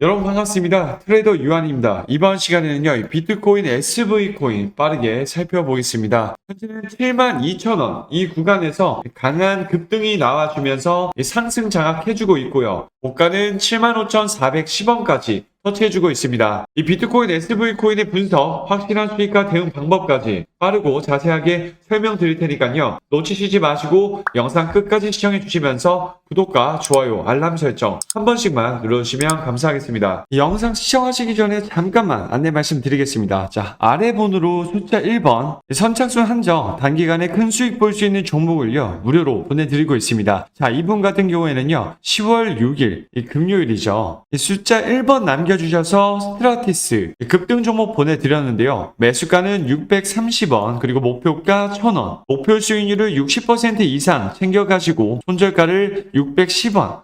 여러분 반갑습니다. 트레이더 유한입니다. 이번 시간에는요, 이 비트코인 SV 코인 빠르게 살펴보겠습니다. 현재는 72,000원 이 구간에서 강한 급등이 나와주면서 이 상승 장악해주고 있고요. 고가는 75,410원까지 터치해주고 있습니다. 이 비트코인 SV 코인의 분석, 확실한 수익과 대응 방법까지 빠르고 자세하게 설명드릴 테니까요. 놓치시지 마시고 영상 끝까지 시청해 주시면서 구독과 좋아요, 알람 설정 한 번씩만 눌러주시면 감사하겠습니다. 이 영상 시청하시기 전에 잠깐만 안내 말씀드리겠습니다. 자, 아래 번호로 숫자 1번 선착순 한정 단기간에 큰 수익 볼 수 있는 종목을요 무료로 보내드리고 있습니다. 자, 이분 같은 경우에는요 10월 6일 이 금요일이죠. 이 숫자 1번 남겨 주셔서 스트라티스 이 급등 종목 보내드렸는데요. 매수가는 630원 그리고 목표가 1000원 목표 수익률을 60% 이상 챙겨가시고 손절가를 610원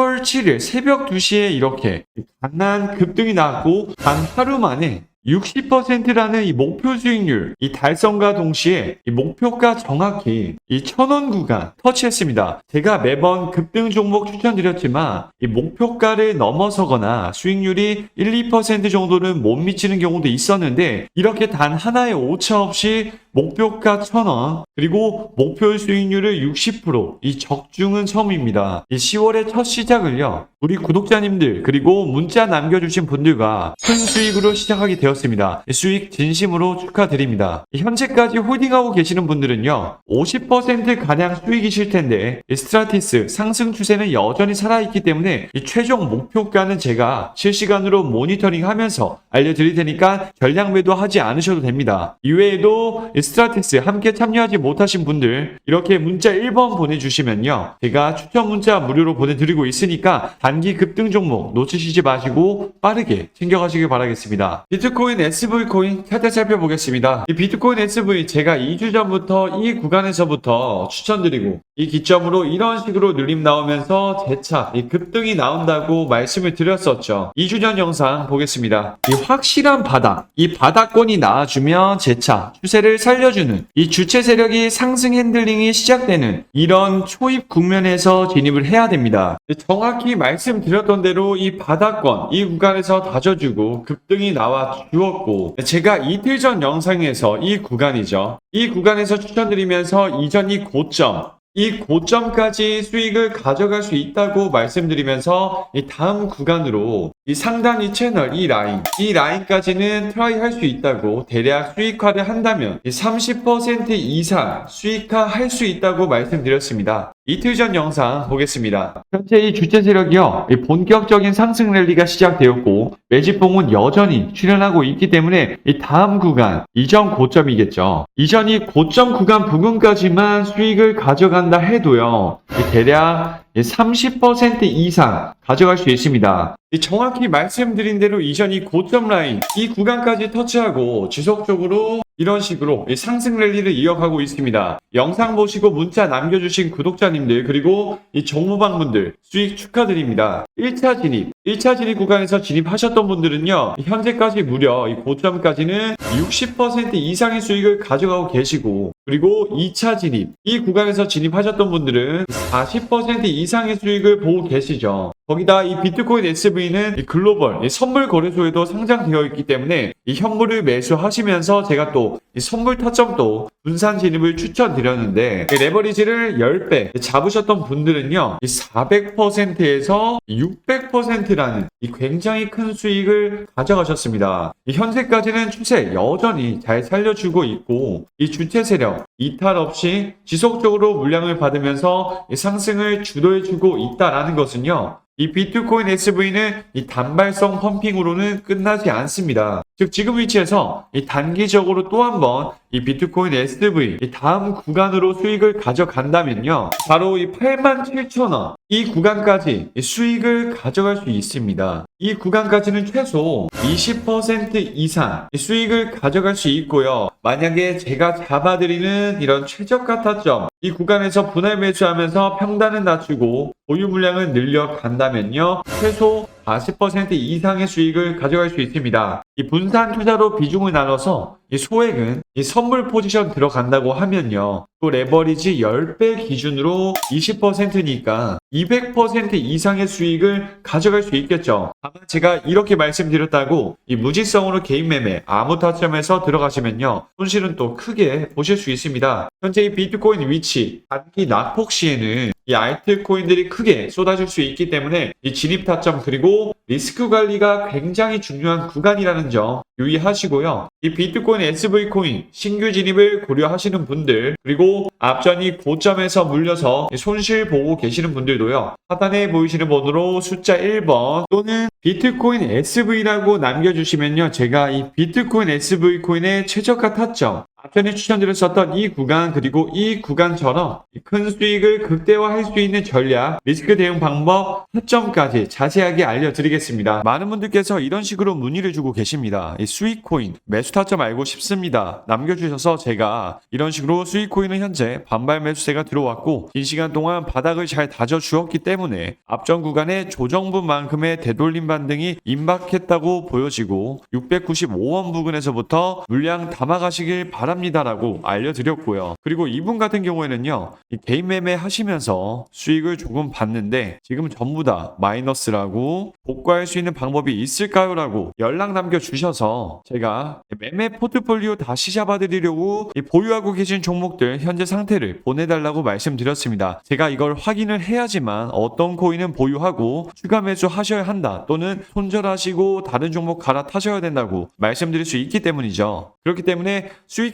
7일 새벽 2시에 이렇게 강한 급등이 나왔고 단 하루 만에 60%라는 이 목표 수익률, 이 달성과 동시에 이 목표가 정확히 이 천원 구간 터치했습니다. 제가 매번 급등 종목 추천드렸지만 이 목표가를 넘어서거나 수익률이 1, 2% 정도는 못 미치는 경우도 있었는데 이렇게 단 하나의 오차 없이 목표가 천원 그리고 목표 수익률을 60%이 적중은 처음입니다. 이 10월의 첫 시작을요. 우리 구독자님들 그리고 문자 남겨주신 분들과 큰 수익으로 시작하게 되었습니다. 수익 진심으로 축하드립니다. 현재까지 홀딩하고 계시는 분들은요. 50% 가량 수익이실 텐데 이 스트라티스 상승 추세는 여전히 살아있기 때문에 이 최종 목표가는 제가 실시간으로 모니터링하면서 알려드릴 테니까 전량 매도하지 않으셔도 됩니다. 이외에도 이 스트라티스 함께 참여하지 못하신 분들 이렇게 문자 1번 보내주시면요. 제가 추천 문자 무료로 보내드리고 있으니까 단기 급등 종목 놓치시지 마시고 빠르게 챙겨가시길 바라겠습니다. 비트코인 SV 코인 차트 살펴보겠습니다. 이 비트코인 SV 제가 2주 전부터 이 구간에서부터 추천드리고 이 기점으로 이런 식으로 눌림 나오면서 재차 이 급등이 나온다고 말씀을 드렸었죠. 2주 전 영상 보겠습니다. 이 확실한 바닥, 이 바닥권이 나와주면 재차 추세를 살려주는 이 주체 세력이 상승 핸들링이 시작되는 이런 초입 국면에서 진입을 해야 됩니다. 정확히 말씀 드렸던 대로 이 바닥권, 이 구간에서 다져주고 급등이 나와 주었고 제가 이틀 전 영상에서 이 구간이죠. 이 구간에서 추천드리면서 이전 이 고점, 이 고점까지 수익을 가져갈 수 있다고 말씀드리면서 이 다음 구간으로 이 상단위 채널 이 라인 이 라인까지는 트라이 할 수 있다고 대략 수익화를 한다면 이30% 이상 수익화 할 수 있다고 말씀드렸습니다. 이틀 전 영상 보겠습니다. 현재 이 주체 세력이요 이 본격적인 상승 랠리가 시작되었고 매집봉은 여전히 출현하고 있기 때문에 이 다음 구간 이전 고점이겠죠. 이전이 고점 구간 부근까지만 수익을 가져간다 해도요 이 대략 30% 이상 가져갈 수 있습니다. 이 정확히 말씀드린 대로 이전이 고점 라인 이 구간까지 터치하고 지속적으로 이런 식으로 이 상승 랠리를 이어가고 있습니다. 영상 보시고 문자 남겨주신 구독자님들 그리고 이 정모방분들 수익 축하드립니다. 1차 진입 1차 진입 구간에서 진입하셨던 분들은요 현재까지 무려 이 고점까지는 60% 이상의 수익을 가져가고 계시고 그리고 2차 진입 이 구간에서 진입하셨던 분들은 40% 이상의 수익을 보고 계시죠. 거기다 이 비트코인 SV는 이 글로벌 이 선물 거래소에도 상장되어 있기 때문에 이 현물을 매수하시면서 제가 또이 선물 타점도 분산 진입을 추천드렸는데 이 레버리지를 10배 잡으셨던 분들은요 이 400%에서 600%라는 이 굉장히 큰 수익을 가져가셨습니다. 이 현재까지는 추세 여전히 잘 살려주고 있고 이 주체 세력 이탈 없이 지속적으로 물량을 받으면서 이 상승을 주도해주고 있다라는 것은요 이 비트코인 SV는 이 단발성 펌핑으로는 끝나지 않습니다. 즉 지금 위치에서 이 단기적으로 또 한번 이 비트코인 SV 이 다음 구간으로 수익을 가져간다면요. 바로 이 87,000원 이 구간까지 이 수익을 가져갈 수 있습니다. 이 구간까지는 최소 20% 이상 이 수익을 가져갈 수 있고요. 만약에 제가 잡아드리는 이런 최저가 타점 이 구간에서 분할 매수하면서 평단은 낮추고 보유 물량을 늘려간다면요. 최소 40% 이상의 수익을 가져갈 수 있습니다. 이 분산 투자로 비중을 나눠서 이 소액은 이 선물 포지션 들어간다고 하면요. 또 레버리지 10배 기준으로 20%니까 200% 이상의 수익을 가져갈 수 있겠죠. 다만 제가 이렇게 말씀드렸다고 이 무지성으로 개인 매매 아무 타점에서 들어가시면요. 손실은 또 크게 보실 수 있습니다. 현재 이 비트코인 위치 단기 낙폭 시에는 이 알트코인들이 크게 쏟아질 수 있기 때문에 이 진입 타점 그리고 리스크 관리가 굉장히 중요한 구간이라는 점 유의하시고요. 이 비트코인 SV 코인 신규 진입을 고려하시는 분들 그리고 앞전이 고점에서 물려서 손실 보고 계시는 분들도요. 하단에 보이시는 번호로 숫자 1번 또는 비트코인 SV라고 남겨주시면요. 제가 이 비트코인 SV 코인의 최저가 타점 앞전에 추천드렸었던 이 구간 그리고 이 구간처럼 큰 수익을 극대화할 수 있는 전략, 리스크 대응 방법, 타점까지 자세하게 알려드리겠습니다. 많은 분들께서 이런 식으로 문의를 주고 계십니다. 이 수익 코인 매수 타점 알고 싶습니다. 남겨주셔서 제가 이런 식으로 수익 코인은 현재 반발 매수세가 들어왔고 긴 시간 동안 바닥을 잘 다져 주었기 때문에 앞전 구간의 조정분만큼의 되돌림 반등이 임박했다고 보여지고 695원 부근에서부터 물량 담아가시길 바랍니다 라고 알려드렸고요. 그리고 이분 같은 경우에는요, 이 개인 매매 하시면서 수익을 조금 봤는데 지금 전부 다 마이너스라고 복구할 수 있는 방법이 있을까요?라고 연락 남겨주셔서 제가 매매 포트폴리오 다시 잡아드리려고 이 보유하고 계신 종목들 현재 상태를 보내달라고 말씀드렸습니다. 제가 이걸 확인을 해야지만 어떤 코인은 보유하고 추가 매수 하셔야 한다 또는 손절하시고 다른 종목 갈아타셔야 된다고 말씀드릴 수 있기 때문이죠. 그렇기 때문에 수익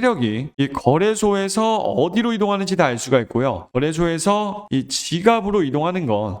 력이 이 거래소에서 어디로 이동하는지 다 알 수가 있고요. 거래소에서 이 지갑으로 이동하는 건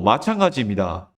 마찬가지입니다.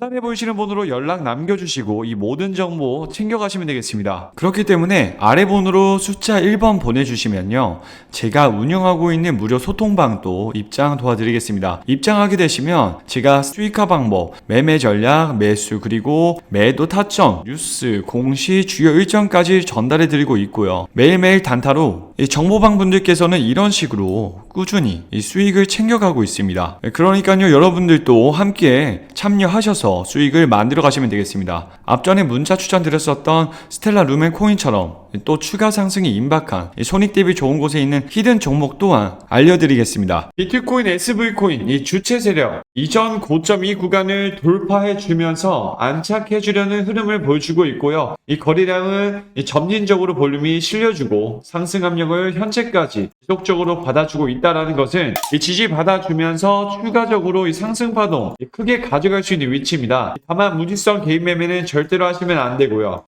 하단에 보이시는 번호로 연락 남겨주시고 이 모든 정보 챙겨가시면 되겠습니다. 그렇기 때문에 아래 번호로 숫자 1번 보내주시면요. 제가 운영하고 있는 무료 소통방도 입장 도와드리겠습니다. 입장하게 되시면 제가 수익화 방법, 매매 전략, 매수 그리고 매도 타점, 뉴스, 공시, 주요 일정까지 전달해 드리고 있고요. 매일매일 단타로 이 정보방 분들께서는 이런 식으로 꾸준히 이 수익을 챙겨가고 있습니다. 그러니까요, 여러분들도 함께 참여하셔서 수익을 만들어 가시면 되겠습니다. 앞전에 문자 추천드렸었던 스텔라 루멘 코인처럼 또 추가 상승이 임박한 이 손익 대비 좋은 곳에 있는 히든 종목 또한 알려드리겠습니다. 비트코인 SV코인 이 주체 세력 이전 고점 이 구간을 돌파해 주면서 안착해 주려는 흐름을 보여주고 있고요. 이 거래량은 이 점진적으로 볼륨이 실려주고 상승 압력을 현재까지 지속적으로 받아주고 있다라는 것은 이 지지 받아주면서 추가적으로 이 상승 파동 크게 가져갈 수 있는 위치입니다. 다만 무지성 개인 매매는 절대로 하시면 안 되고요.